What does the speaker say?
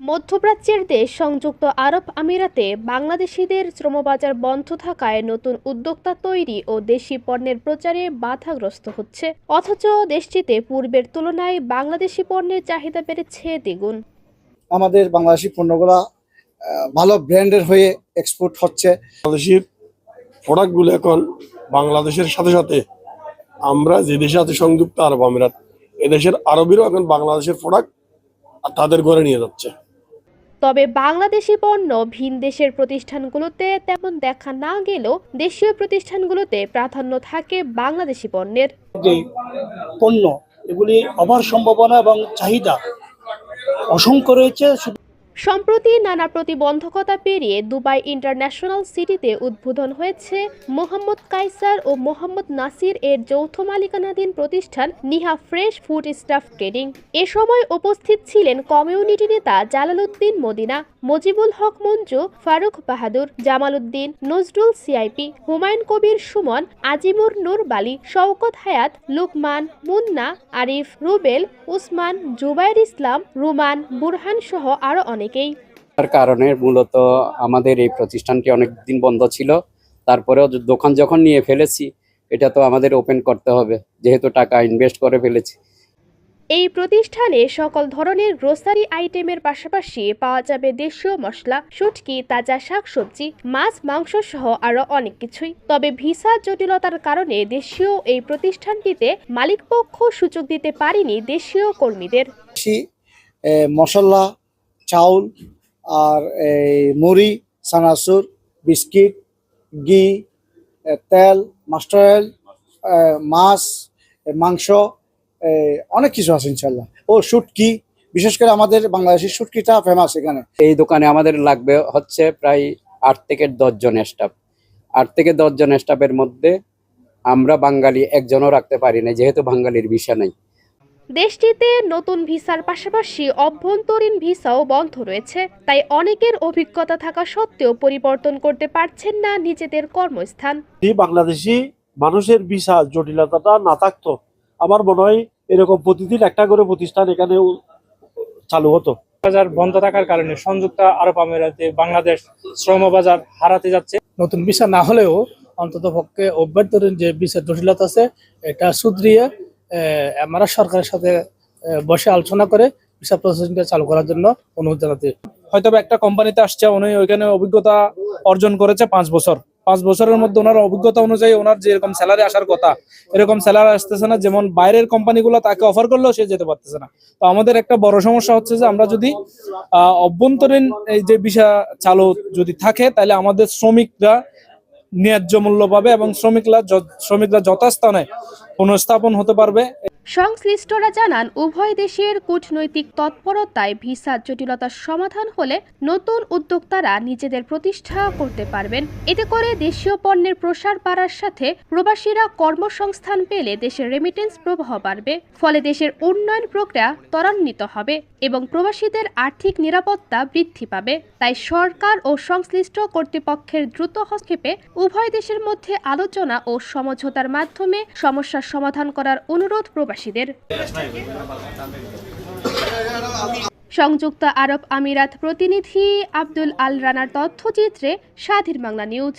মধ্যপ্রাচ্যের দেশ সংযুক্ত আরব আমিরাতে বাংলাদেশিদের শ্রমবাজার বন্ধ থাকায় নতুন উদ্যোক্তা তৈরি ও দেশি পণ্যের প্রচারে বাধাগ্রস্ত হচ্ছে। অথচ দেশটিতে পূর্বের তুলনায় বাংলাদেশি পণ্যের চাহিদা বেড়েছে দ্বিগুণ। আমাদের বাংলাদেশি পণ্যগুলা ভালো ব্র্যান্ডের হয়ে এক্সপোর্ট হচ্ছে। বাংলাদেশের প্রোডাক্টগুলো এখন বাংলাদেশের সাথে সাথে আমরা যে দেশে আছে সংযুক্ত আরব আমিরাত এদেশের আরবিরও এখন বাংলাদেশের প্রোডাক্ট তাদের ঘরে নিয়ে যাচ্ছে। তবে বাংলাদেশি পণ্য ভিন দেশের প্রতিষ্ঠানগুলোতে তেমন দেখা না গেলেও দেশীয় প্রতিষ্ঠানগুলোতে প্রাধান্য থাকে বাংলাদেশি পণ্যের। পণ্য, এগুলি অভার সম্ভাবনা এবং চাহিদা অসংখ্য রয়েছে সম্প্রতি নানা প্রতিবন্ধকতা পেরিয়ে দুবাই ইন্টারন্যাশনাল সিটিতে উদ্বোধন হয়েছে মোহাম্মদ কাইসার ও মোহাম্মদ নাসির এর যৌথ মালিকানাধীন প্রতিষ্ঠান Niha fresh food stuff trading এ সময় উপস্থিত ছিলেন কমিউনিটি নেতা জালালউদ্দিন মদিনা, মজিবুল হক মঞ্জু, ফারুক বাহাদুর জামাল উদ্দিন নজরুল সিআইপি, হুমায়ুন কবির সুমন, আজিমুর নূর বালি, শওকত হায়াত, লুকমান, মুন্না, আরিফ, রুবেল, উসমান, জুবাইর ইসলাম, রুমান, বুরহান সহ আরও অনেকেই তার কারণে মূলত আমাদের এই প্রতিষ্ঠানটি অনেক দিন বন্ধ ছিল। তারপরেও দোকান যখন নিয়ে ফেলেছি এটা তো আমাদের ওপেন করতে হবে যেহেতু টাকা ইনভেস্ট করে ফেলেছি। এই প্রতিষ্ঠানে সকল ধরনের গ্রোসারি আইটেমের পাশাপাশি পাওয়া যাবে দেশীয় মশলা শুটকি তাজা শাকসবজি মাছ মাংস সহ আরও অনেক কিছুই। তবে ভিসা জটিলতার কারণে দেশীয় এই প্রতিষ্ঠানটিতে মালিকপক্ষ সুযোগ দিতে পারেনি দেশীয় কর্মীদের। মশলা চাউল আর এই মুড়ি সানাসুর বিস্কিট, ঘি তেল, মাস্টার অয়েল মাছ মাংস অনেক কিছু আছে ইনশাল্লাহ ও শুটকি, বিশেষ করে আমাদের বাংলাদেশের শুটকিটা ফেমাস এখানে। এই দোকানে আমাদের লাগবে হচ্ছে প্রায় আট থেকে দশ জন স্টাফ আট থেকে দশ জন স্টাফের মধ্যে আমরা বাঙালি একজনও রাখতে পারি না যেহেতু বাঙালির ভিসা নেই। দেশটিতে নতুন ভিসার পাশাপাশি অভ্যন্তরীণ ভিসাও বন্ধ রয়েছে। তাই অনেকের অভিজ্ঞতা থাকা সত্ত্বেও পরিবর্তন করতে পারছেন না নিজেদের কর্মস্থান। বাংলাদেশি মানুষের ভিসা জটিলতাটা না থাকতো। আমার মনে হয় এরকম প্রতিদিন একটা করে প্রতিষ্ঠান এখানে চালু হতো। বাজার বন্ধ থাকার কারণে সংযুক্ত আরব আমিরাতে বাংলাদেশ শ্রম বাজার হারাতে যাচ্ছে। নতুন ভিসা না হলেও অন্তত পক্ষে অভ্যন্তরীণ যে ভিসার জটিলতা আছে এটা আহ, আমরা সরকারের সাথে বসে আলোচনা করে ভিসা প্রসেসিংটা চালু করার জন্য অনুরোধ জানাতে। হয়তো একটা কোম্পানিতে আসছে, উনি ওইখানে অভিজ্ঞতা অর্জন করেছে পাঁচ বছর। পাঁচ বছরের মধ্যে ওনার অভিজ্ঞতা অনুযায়ী ওনার যেরকম স্যালারি আসার কথা, এরকম স্যালারি আসতেছে না, যেমন বাইরের কোম্পানিগুলো তাকে অফার করলেও সে যেতে পারতেছে না। তো আমাদের একটা বড় সমস্যা হচ্ছে যে আমরা যদি অভ্যন্তরীণ এই যে বিষয় চালু যদি থাকে, তাহলে আমাদের শ্রমিকরা ন্যায্য মূল্য পাবে এবং শ্রমিকরা শ্রমিকরা যথাস্থানে পুনঃস্থাপন হতে পারবে। সংশ্লিষ্টরা জানান, উভয় দেশের কূটনৈতিক তৎপরতায় ভিসা জটিলতার সমাধান হলে নতুন উদ্যোক্তারা নিজেদের প্রতিষ্ঠা করতে পারবেন। এতে করে দেশীয় পণ্যের প্রসার বাড়ার সাথে প্রবাসীরা কর্মসংস্থান পেলে দেশের রেমিটেন্স প্রবাহ বাড়বে। ফলে দেশের উন্নয়ন প্রক্রিয়া ত্বরান্বিত হবে এবং প্রবাসীদের আর্থিক নিরাপত্তা বৃদ্ধি পাবে। তাই সরকার ও সংশ্লিষ্ট কর্তৃপক্ষের দ্রুত হস্তক্ষেপে উভয় দেশের মধ্যে আলোচনা ও সমঝোতার মাধ্যমে সমস্যার সমাধান করার অনুরোধ প্রবাসীদের। সংযুক্ত আরব আমিরাত প্রতিনিধি আব্দুল আল রানার তথ্যচিত্রে স্বাধীন বাংলা নিউজ।